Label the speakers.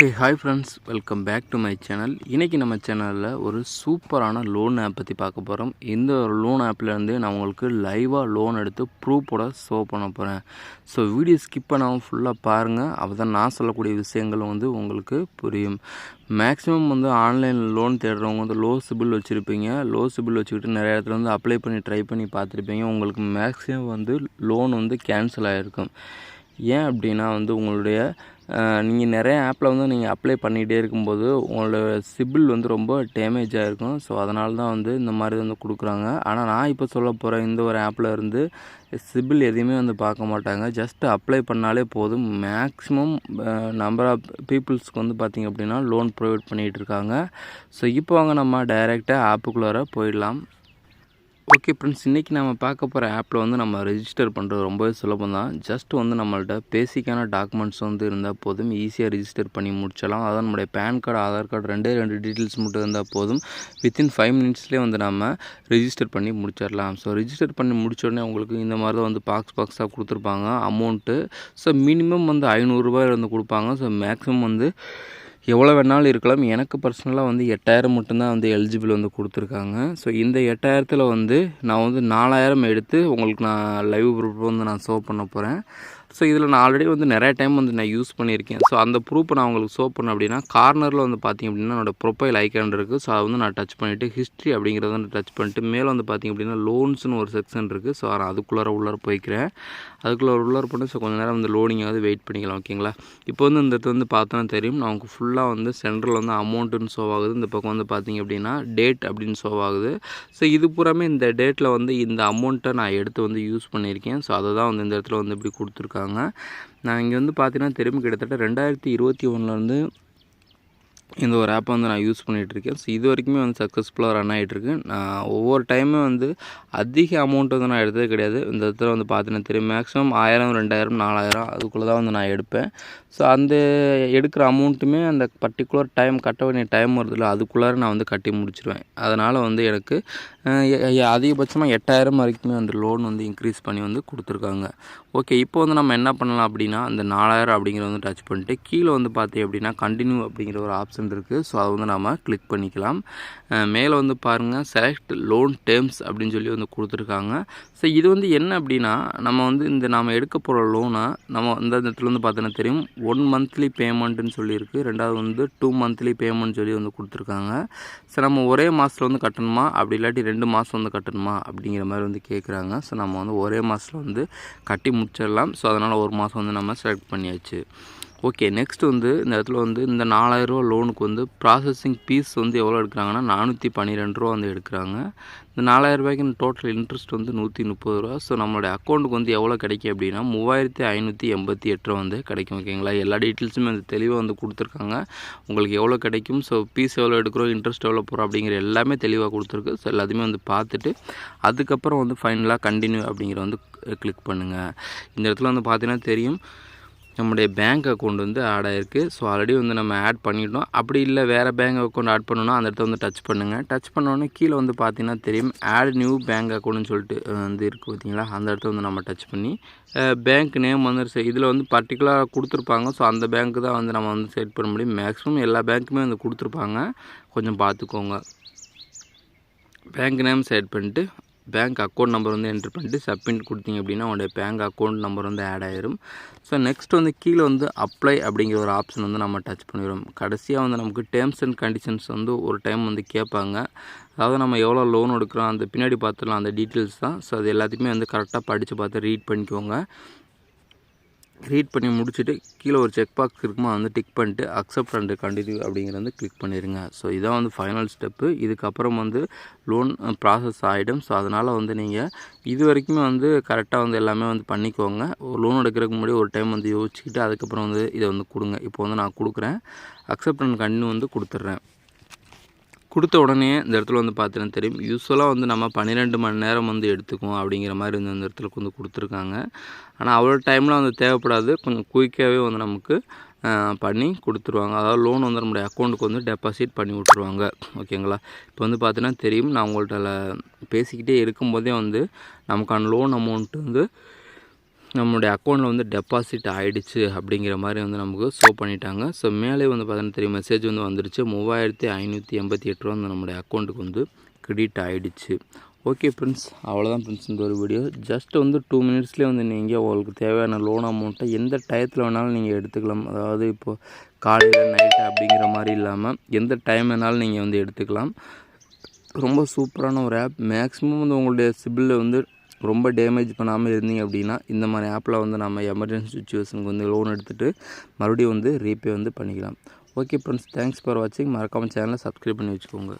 Speaker 1: Hey hi friends welcome back to my channel இன்றைக்கி நம்ம சேனலில் ஒரு சூப்பரான லோன் ஆப் பற்றி பார்க்க போகிறோம் இந்த ஒரு லோன் ஆப்லேருந்து நான் உங்களுக்கு லைவாக லோன் எடுத்து ப்ரூஃபோட ஷோ பண்ண போகிறேன் ஸோ வீடியோ ஸ்கிப் பண்ணாமல் ஃபுல்லாக பாருங்கள் அப்போ தான் நான் சொல்லக்கூடிய விஷயங்களும் வந்து உங்களுக்கு புரியும். மேக்ஸிமம் வந்து ஆன்லைன் லோன் தேடுறவங்க வந்து லோ சிபில் வச்சுருப்பீங்க. லோ சிபில் வச்சுக்கிட்டு நிறைய இடத்துல வந்து அப்ளை பண்ணி ட்ரை பண்ணி பார்த்துருப்பீங்க. உங்களுக்கு மேக்ஸிமம் வந்து லோன் வந்து கேன்சல் ஆகிருக்கும் ஏன் அப்படின்னா வந்து உங்களுடைய நீங்கள் நிறைய ஆப்பில் வந்து நீங்கள் அப்ளை பண்ணிகிட்டே இருக்கும்போது உங்களோட சிபில் வந்து ரொம்ப டேமேஜ் ஆகிருக்கும் ஸோ அதனால தான் வந்து இந்த மாதிரி வந்து கொடுக்குறாங்க. ஆனால் நான் இப்போ சொல்ல போகிற இந்த ஒரு ஆப்பில் இருந்து சிபில் எதையுமே வந்து பார்க்க மாட்டாங்க. ஜஸ்ட் அப்ளை பண்ணாலே போதும். மேக்ஸிமம் நம்பர் ஆஃப் பீப்புள்ஸ்க்கு வந்து பார்த்திங்க அப்படின்னா லோன் ப்ரொவைட் பண்ணிகிட்டு இருக்காங்க. ஸோ இப்போ வாங்க நம்ம டைரெக்டாக ஆப்புக்குள்ளார போயிடலாம். ஓகே ஃப்ரெண்ட்ஸ் இன்றைக்கி நம்ம பார்க்க போகிற ஆப்பில் வந்து நம்ம ரெஜிஸ்டர் பண்ணுறது ரொம்பவே சுலபம் தான். ஜஸ்ட் வந்து நம்மள்ட்ட பேசிக்கான டாக்குமெண்ட்ஸ் வந்து இருந்தால் போதும். ஈஸியாக ரிஜிஸ்டர் பண்ணி முடிச்சிடலாம். அதான் நம்முடைய பேன் கார்டு ஆதார் கார்டு ரெண்டே ரெண்டு டீட்டெயில்ஸ் மட்டும் இருந்தால் போதும். வித்தின் ஃபைவ் மினிட்ஸ்லேயே வந்து நம்ம ரிஜிஸ்டர் பண்ணி முடிச்சிடலாம். ஸோ ரிஜிஸ்டர் பண்ணி முடிச்ச உடனே உங்களுக்கு இந்த மாதிரி தான் வந்து பாக்ஸ் பாக்ஸாக கொடுத்துருப்பாங்க. அமௌண்ட்டு ஸோ மினிமம் வந்து ஐநூறுரூபாய் வந்து கொடுப்பாங்க. ஸோ மேக்ஸிமம் வந்து எவ்வளோ வேணாலும் இருக்கலாம். எனக்கு பர்சனலாக வந்து எட்டாயிரம் மட்டும்தான் வந்து எலிஜிபிள் வந்து கொடுத்துருக்காங்க. ஸோ இந்த எட்டாயிரத்தில் வந்து நான் வந்து நாலாயிரம் எடுத்து உங்களுக்கு நான் லைவ் ப்ரூஃப் வந்து நான் ஷோ பண்ண போகிறேன் ஸோ இதில் நான் ஆல்ரெடி வந்து நிறைய டைம் வந்து நான் யூஸ் பண்ணியிருக்கேன். ஸோ அந்த ப்ரூஃப் நான் உங்களுக்கு ஷோ பண்ணேன் அப்படின்னா கார்னரில் வந்து பார்த்திங்க அப்படின்னா என்னோடய ப்ரொஃபைல் ஐக்கான் இருக்குது ஸோ அதை வந்து நான் டச் பண்ணிவிட்டு ஹிஸ்ட்ரி அப்படிங்கிறத வந்து டச் பண்ணிட்டு மேலே வந்து பார்த்திங்க அப்படின்னா லோன்ஸ்னு ஒரு செக்ஷன் இருக்குது ஸோ நான் அதுக்குள்ளார உள்ளார போய்க்கிறேன். அதுக்குள்ளே உள்ளார போட்டு ஸோ கொஞ்சம் நேரம் வந்து லோடிங்காவது வெயிட் பண்ணிக்கலாம் ஓகேங்களா இப்போ வந்து இந்த இடத்துல வந்து பார்த்தோன்னா தெரியும். நான் உங்களுக்கு ஃபுல்லாக வந்து சென்டரில் வந்து அமௌண்ட்டுன்னு ஷோ ஆகுது. இந்த பக்கம் வந்து பார்த்திங்க அப்படின்னா டேட் அப்படின்னு ஷோ ஆகுது. ஸோ இது பூராமே இந்த டேட்டில் வந்து இந்த அமௌண்ட்டை நான் எடுத்து வந்து யூஸ் பண்ணியிருக்கேன். ஸோ அதை தான் வந்து இந்த இடத்துல வந்து இப்படி கொடுத்துருக்காங்க. நான் இங்கே வந்து பார்த்தீங்கன்னா திரும்பி கிட்டத்தட்ட ரெண்டாயிரத்தி இருபத்தி ஒன்றுலேருந்து இந்த ஒரு ஆப்பை வந்து நான் யூஸ் பண்ணிகிட்ருக்கேன் ஸோ இது வரைக்குமே வந்து சக்ஸஸ்ஃபுல்லாக ரன் ஆகிட்டுருக்கு நான் ஒவ்வொரு டைமும் வந்து அதிக அமௌண்ட் வந்து நான் எடுத்தது கிடையாது. இந்த இடத்துல வந்து பார்த்தீங்கன்னா தெரியும் மேக்ஸிமம் ஆயிரம் ரெண்டாயிரம் நாலாயிரம் அதுக்குள்ளே தான் வந்து நான் எடுப்பேன். ஸோ அந்த எடுக்கிற அமௌண்ட்டுமே அந்த பர்டிகுலர் டைம் கட்ட வேண்டிய டைம் வருதுல்ல அதுக்குள்ளார நான் வந்து கட்டி முடிச்சிடுவேன் அதனால் வந்து எனக்கு அதிகபட்சமாக எட்டாயிரம் வரைக்குமே அந்த லோன் வந்து இன்க்ரீஸ் பண்ணி வந்து கொடுத்துருக்காங்க. ஓகே இப்போ வந்து நம்ம என்ன பண்ணலாம் அப்படின்னா அந்த நாலாயிரம் அப்படிங்கிறத வந்து டச் பண்ணிட்டு கீழே வந்து பார்த்தீங்க அப்படின்னா கண்டினியூ அப்படிங்கிற ஒரு ஆப்ஷன் இருக்குது ஸோ அதை வந்து நாம் கிளிக் பண்ணிக்கலாம். மேலே வந்து பாருங்கள் செலக்ட் லோன் டேர்ம்ஸ் அப்படின்னு சொல்லி வந்து கொடுத்துருக்காங்க. ஸோ இது வந்து என்ன அப்படின்னா நம்ம வந்து இந்த நாம் எடுக்க போகிற லோனை நம்ம இந்த இடத்துல வந்து பார்த்தோன்னா தெரியும். ஒன் மந்த்லி பேமெண்ட்டுன்னு சொல்லியிருக்கு. ரெண்டாவது வந்து டூ மந்த்லி பேமெண்ட் சொல்லி வந்து கொடுத்துருக்காங்க. ஸோ நம்ம ஒரே மாதத்தில் வந்து கட்டணுமா? அப்படி இல்லாட்டி ரெண்டு மாதம் வந்து கட்டணுமா? அப்படிங்கிற மாதிரி வந்து கேட்குறாங்க ஸோ நம்ம வந்து ஒரே மாதத்தில் வந்து கட்டி முடிச்சிடலாம். ஸோ அதனால் ஒரு மாதம் வந்து நம்ம செலக்ட் பண்ணியாச்சு. ஓகே நெக்ஸ்ட் வந்து இந்த இடத்துல வந்து இந்த நாலாயிரரூவா லோனுக்கு வந்து ப்ராசஸிங் ஃபீஸ் வந்து எவ்வளோ எடுக்கிறாங்கன்னா நானூற்றி பன்னிரெண்டு ரூபா வந்து எடுக்கிறாங்க. இந்த நாலாயிரரூபாய்க்கு டோட்டல் இன்ட்ரெஸ்ட் வந்து நூற்றி முப்பது ரூபா. ஸோ நம்மளுடைய அக்கௌண்ட்டுக்கு வந்து எவ்வளோ கிடைக்கும் அப்படின்னா மூவாயிரத்தி ஐநூற்றி எண்பத்தி எட்டு ரூபா வந்து கிடைக்கும் ஓகேங்களா எல்லா டீட்டெயில்ஸுமே வந்து தெளிவாக வந்து கொடுத்துருக்காங்க. உங்களுக்கு எவ்வளோ கிடைக்கும் ஸோ ஃபீஸ் எவ்வளோ எடுக்கிறோம் இன்ட்ரெஸ்ட் எவ்வளோ போகிறோம் அப்படிங்கிற எல்லாமே தெளிவாக கொடுத்துருக்கு. ஸோ எல்லாத்தையுமே வந்து பார்த்துட்டு அதுக்கப்புறம் வந்து ஃபைனலாக கண்டினியூ அப்படிங்கிற வந்து கிளிக் பண்ணுங்கள் இந்த இடத்துல வந்து பார்த்தீங்கன்னா தெரியும் நம்முடைய பேங்க் அக்கௌண்ட் வந்து ஆட் ஆகிருக்கு ஸோ ஆல்ரெடி வந்து நம்ம ஆட் பண்ணிட்டோம். அப்படி இல்லை வேறு பேங்க் அக்கௌண்ட் ஆட் பண்ணணும்னா அந்த இடத்த வந்து டச் பண்ணுங்கள் டச் பண்ணோன்னே கீழே வந்து பார்த்தீங்கன்னா தெரியும் ஆட் நியூ பேங்க் அக்கௌண்ட்னு சொல்லிட்டு வந்து இருக்குது பார்த்தீங்களா? அந்த இடத்த வந்து நம்ம டச் பண்ணி பேங்க் நேம் வந்து இதில் வந்து பர்டிகுலராக கொடுத்துருப்பாங்க. ஸோ அந்த பேங்க்கு தான் வந்து நம்ம வந்து செட் பண்ண முடியும். மேக்ஸிமம் எல்லா பேங்க்குமே வந்து கொடுத்துருப்பாங்க. கொஞ்சம் பார்த்துக்கோங்க. பேங்க் நேம் செட் பண்ணிட்டு பேங்க் அக்கௌண்ட் நம்பர் வந்து என்ட்ரு பண்ணிட்டு சப்மிட் கொடுத்தீங்க அப்படின்னா உங்களுடைய பேங்க் அக்கௌண்ட் நம்பர் வந்து ஆட் ஆயிரும். ஸோ நெக்ஸ்ட் வந்து கீழே வந்து அப்ளை அப்படிங்கிற ஒரு ஆப்ஷன் வந்து நம்ம டச் பண்ணிடுவோம் கடைசியாக வந்து நமக்கு டேர்ம்ஸ் அண்ட் கண்டிஷன்ஸ் வந்து ஒரு டைம் வந்து கேட்பாங்க. அதாவது நம்ம எவ்வளோ லோன் எடுக்கிறோம் அந்த பின்னாடி பார்த்துடலாம் அந்த டீட்டெயில்ஸ் தான். ஸோ அது எல்லாத்தையுமே வந்து கரெக்டாக படித்து பார்த்து ரீட் பண்ணிக்கோங்க. ரீட் பண்ணி முடிச்சுட்டு கீழே ஒரு செக் பாக்ஸ் இருக்குமா வந்து டிக் பண்ணிட்டு அக்செப்ட் அண்ட் கண்டினியூ அப்படிங்கிறத வந்து கிளிக் பண்ணிடுங்க ஸோ இதான் வந்து ஃபைனல் ஸ்டெப்பு இதுக்கப்புறம் வந்து லோன் ப்ராசஸ் ஆகிடும் ஸோ அதனால் வந்து நீங்கள் இது வரைக்குமே வந்து கரெக்டாக வந்து எல்லாமே வந்து பண்ணிக்கோங்க. ஒரு லோன் எடுக்கிறதுக்கு முன்னாடி ஒரு டைம் வந்து யோசிச்சுக்கிட்டு அதுக்கப்புறம் வந்து இதை வந்து கொடுங்க. இப்போ வந்து நான் கொடுக்குறேன். அக்செப்ட் அண்ட் கண்டினியூ வந்து கொடுத்துட்றேன். கொடுத்த உடனே இந்த இடத்துல வந்து பார்த்தீங்கன்னா தெரியும். யூஸ்வலாக வந்து நம்ம பன்னிரெண்டு மணி நேரம் வந்து எடுத்துக்கும் அப்படிங்கிற மாதிரி வந்து இந்த இடத்துல வந்து கொடுத்துருக்காங்க. ஆனால் அவ்வளோ டைமில் வந்து தேவைப்படாது. கொஞ்சம் குயிக்காகவே வந்து நமக்கு பண்ணி கொடுத்துருவாங்க. அதாவது லோன் வந்து நம்முடைய அக்கௌண்ட்டுக்கு வந்து டெபாசிட் பண்ணி விட்ருவாங்க ஓகேங்களா இப்போ வந்து பார்த்தீங்கன்னா தெரியும். நான் உங்கள்கிட்ட பேசிக்கிட்டே இருக்கும்போதே வந்து நமக்கான லோன் அமௌண்ட் வந்து நம்மளுடைய அக்கௌண்ட்டில் வந்து டெபாசிட் ஆகிடுச்சு அப்படிங்கிற மாதிரி வந்து நமக்கு ஷோ பண்ணிட்டாங்க. ஸோ மேலே வந்து பார்த்தீங்கன்னா தெரியும் மெசேஜ் வந்து வந்துருச்சு. மூவாயிரத்தி ஐநூற்றி எண்பத்தி எட்டு ரூபா வந்து நம்மளுடைய அக்கௌண்ட்டுக்கு வந்து கிரெடிட் ஆகிடுச்சு ஓகே ஃப்ரெண்ட்ஸ் அவ்வளோதான் ஃப்ரெண்ட்ஸ் இந்த ஒரு வீடியோ ஜஸ்ட் வந்து டூ மினிட்ஸ்லேயே வந்து நீங்கள் உங்களுக்கு தேவையான லோன் அமௌண்ட்டை எந்த டயத்தில் வேணாலும் நீங்கள் எடுத்துக்கலாம். அதாவது இப்போது காலையில் நைட்டு அப்படிங்கிற மாதிரி இல்லாமல் எந்த டைம் வேணாலும் நீங்கள் வந்து எடுத்துக்கலாம். ரொம்ப சூப்பரான ஒரு ஆப் மேக்ஸிமம் வந்து உங்களுடைய சிபிலில் வந்து ரொம்ப டேமேஜ் பண்ணாமல் இருந்தீங்க அப்படின்னா இந்த மாதிரி ஆப்பில் வந்து நம்ம எமர்ஜென்சி சுச்சுவேஷனுக்கு வந்து லோன் எடுத்துகிட்டு மறுபடியும் வந்து ரீபே வந்து பண்ணிக்கலாம். ஓகே ஃப்ரெண்ட்ஸ் தேங்க்ஸ் ஃபார் வாட்சிங் மறக்காமல் சேனலை சப்ஸ்கிரைப் பண்ணி வச்சுக்கோங்க.